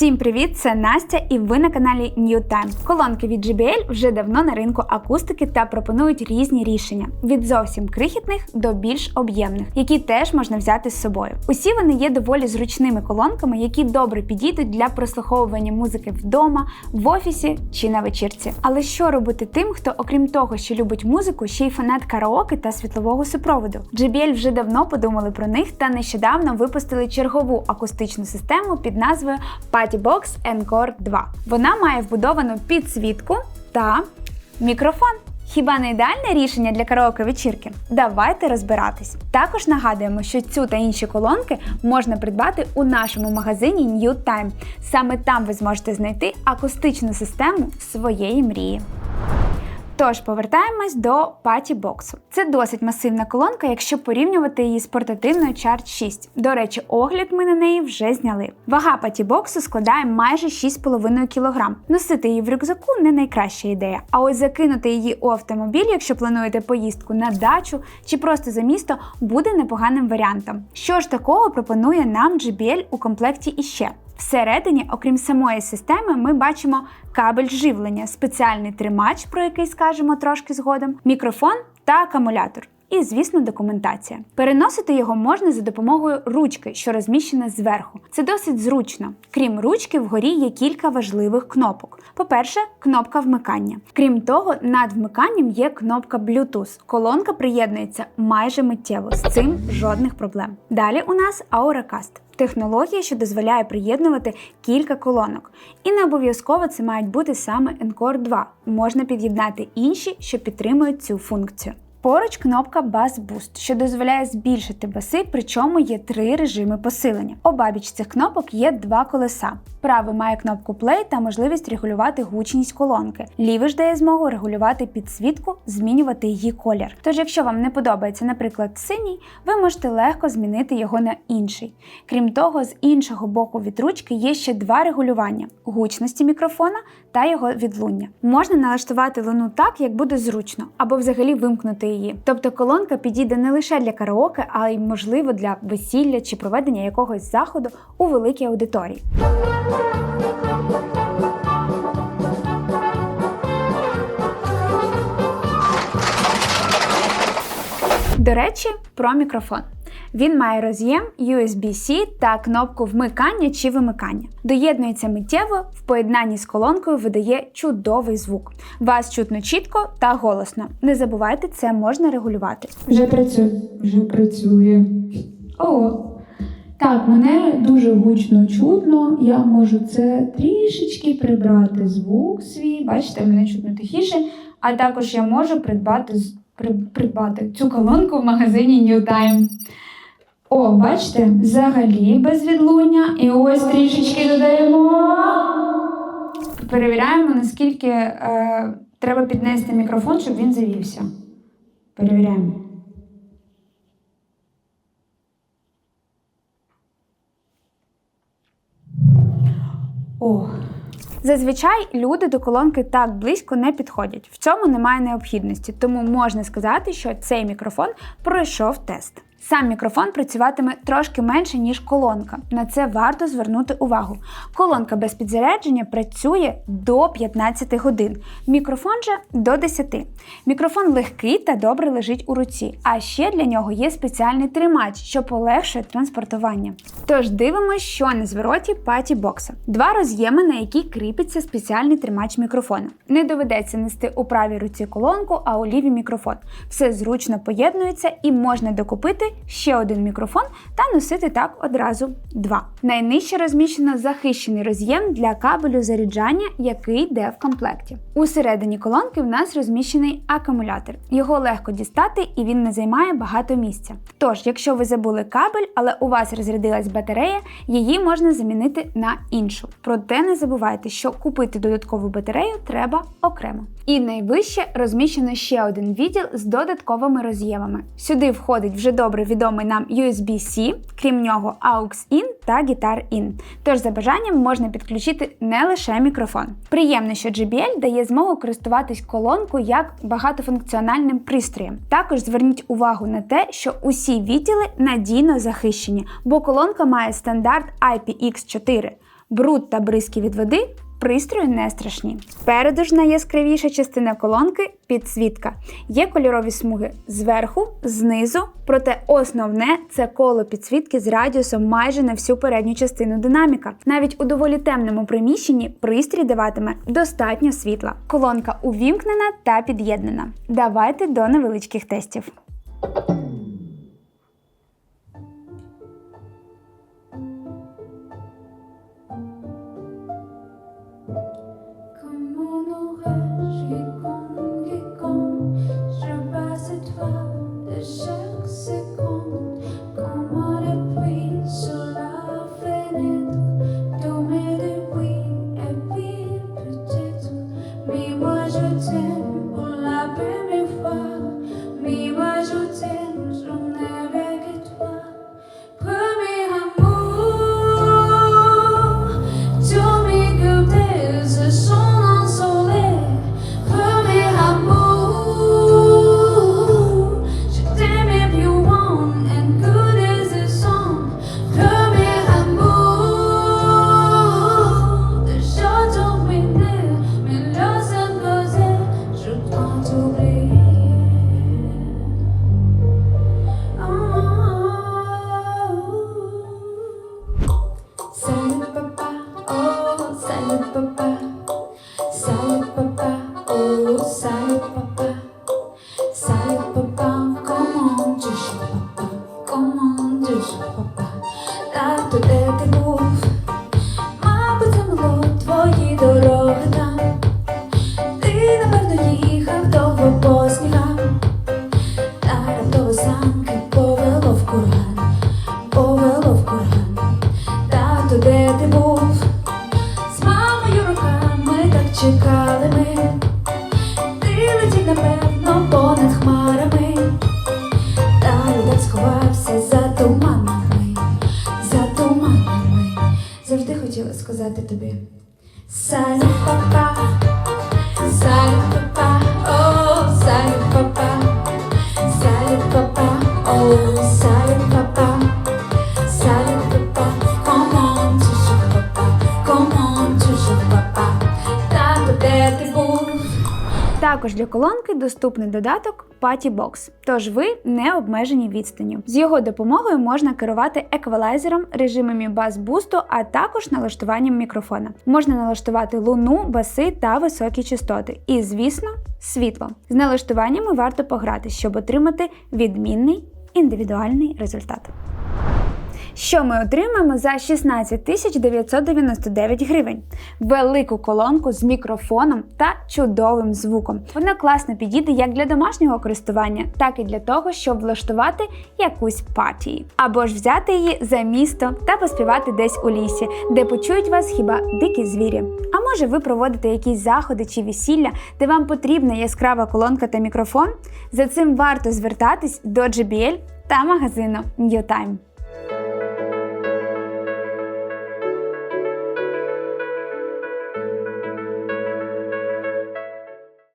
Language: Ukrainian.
Всім привіт! Це Настя, і ви на каналі New Time. Колонки від JBL вже давно на ринку акустики та пропонують різні рішення від зовсім крихітних до більш об'ємних, які теж можна взяти з собою. Усі вони є доволі зручними колонками, які добре підійдуть для прослуховування музики вдома, в офісі чи на вечірці. Але що робити тим, хто, окрім того, що любить музику, ще й фанат караоке та світлового супроводу? JBL вже давно подумали про них та нещодавно випустили чергову акустичну систему під назвою Box Encore 2. Вона має вбудовану підсвітку та мікрофон. Хіба не ідеальне рішення для караоке вечірки? Давайте розбиратись. Також нагадуємо, що цю та інші колонки можна придбати у нашому магазині New Time. Саме там ви зможете знайти акустичну систему своєї мрії. Тож повертаємось до паті боксу. Це досить масивна колонка, якщо порівнювати її з портативною Charge 6. До речі, огляд ми на неї вже зняли. Вага паті боксу складає майже 6,5 кг. Носити її в рюкзаку не найкраща ідея. А ось закинути її у автомобіль, якщо плануєте поїздку на дачу чи просто за місто, буде непоганим варіантом. Що ж такого пропонує нам JBL у комплекті іще? Всередині, окрім самої системи, ми бачимо кабель живлення, спеціальний тримач, про який скажемо трошки згодом, мікрофон та акумулятор. І, звісно, документація. Переносити його можна за допомогою ручки, що розміщена зверху. Це досить зручно. Крім ручки, вгорі є кілька важливих кнопок. По-перше, кнопка вмикання. Крім того, над вмиканням є кнопка Bluetooth. Колонка приєднується майже миттєво. З цим жодних проблем. Далі у нас Auracast технологія, що дозволяє приєднувати кілька колонок. І не обов'язково це мають бути саме Encore 2. Можна під'єднати інші, що підтримують цю функцію. Поруч кнопка Bass Boost, що дозволяє збільшити баси, причому є три режими посилення. Обабіч цих кнопок є два колеса. Правий має кнопку Play та можливість регулювати гучність колонки. Лівий ж дає змогу регулювати підсвітку, змінювати її колір. Тож, якщо вам не подобається, наприклад, синій, ви можете легко змінити його на інший. Крім того, з іншого боку від ручки є ще два регулювання гучності мікрофона та його відлуння. Можна налаштувати луну так, як буде зручно, або взагалі вимкнути її. Тобто колонка підійде не лише для караоке, а й можливо для весілля чи проведення якогось заходу у великій аудиторії. До речі, про мікрофон. Він має роз'єм USB-C та кнопку вмикання чи вимикання. Доєднується миттєво, в поєднанні з колонкою видає чудовий звук. Вас чутно чітко та голосно. Не забувайте, це можна регулювати. Вже працює. Вже працює. О, так, мене дуже гучно чутно. Я можу це трішечки прибрати звук свій. Бачите, мене чутно тихіше. А також я можу придбати придбати цю колонку в магазині New Time. О, бачите, взагалі без відлуння. І ось трішечки додаємо. Перевіряємо, наскільки е, треба піднести мікрофон, щоб він завівся. Перевіряємо. О. Зазвичай люди до колонки так близько не підходять. В цьому немає необхідності, тому можна сказати, що цей мікрофон пройшов тест. Сам мікрофон працюватиме трошки менше, ніж колонка. На це варто звернути увагу. Колонка без підзарядження працює до 15 годин, мікрофон же до 10. Мікрофон легкий та добре лежить у руці, а ще для нього є спеціальний тримач, що полегшує транспортування. Тож дивимося, що на звороті паті бокса. Два роз'єми, на які кріпиться спеціальний тримач мікрофона. Не доведеться нести у правій руці колонку, а у лівій мікрофон. Все зручно поєднується і можна докупити ще один мікрофон та носити так одразу два. Найнижче розміщено захищений роз'єм для кабелю заряджання, який йде в комплекті. У середині колонки в нас розміщений акумулятор. Його легко дістати і він не займає багато місця. Тож, якщо ви забули кабель, але у вас розрядилась батарея, її можна замінити на іншу. Проте не забувайте, що купити додаткову батарею треба окремо. І найвище розміщено ще один відділ з додатковими роз'ємами. Сюди входить вже добре добре відомий нам USB-C, крім нього AUX-IN та Guitar-IN. Тож за бажанням можна підключити не лише мікрофон. Приємно, що JBL дає змогу користуватись колонкою як багатофункціональним пристроєм. Також зверніть увагу на те, що усі відділи надійно захищені, бо колонка має стандарт IPX4. Бруд та бризки від води пристрою не страшні. Спереду ж найяскравіша частина колонки підсвітка. Є кольорові смуги зверху, знизу, проте основне це коло підсвітки з радіусом майже на всю передню частину динаміка. Навіть у доволі темному приміщенні пристрій даватиме достатньо світла. Колонка увімкнена та під'єднана. Давайте до невеличких тестів. And today. Завжди хотіла сказати тобі. Салют, папа, салют, папа, о, салют, папа. салют, папа, о, salut Також для колонки доступний додаток Patty Box, тож ви не обмежені відстанню. З його допомогою можна керувати еквалайзером, режимами бас-бусту, а також налаштуванням мікрофона. Можна налаштувати луну, баси та високі частоти. І, звісно, світло. З налаштуваннями варто пограти, щоб отримати відмінний індивідуальний результат. Що ми отримаємо за 16 тисяч 999 гривень? Велику колонку з мікрофоном та чудовим звуком. Вона класно підійде як для домашнього користування, так і для того, щоб влаштувати якусь партію. Або ж взяти її за місто та поспівати десь у лісі, де почують вас хіба дикі звірі. А може ви проводите якісь заходи чи весілля, де вам потрібна яскрава колонка та мікрофон? За цим варто звертатись до JBL та магазину Newtime.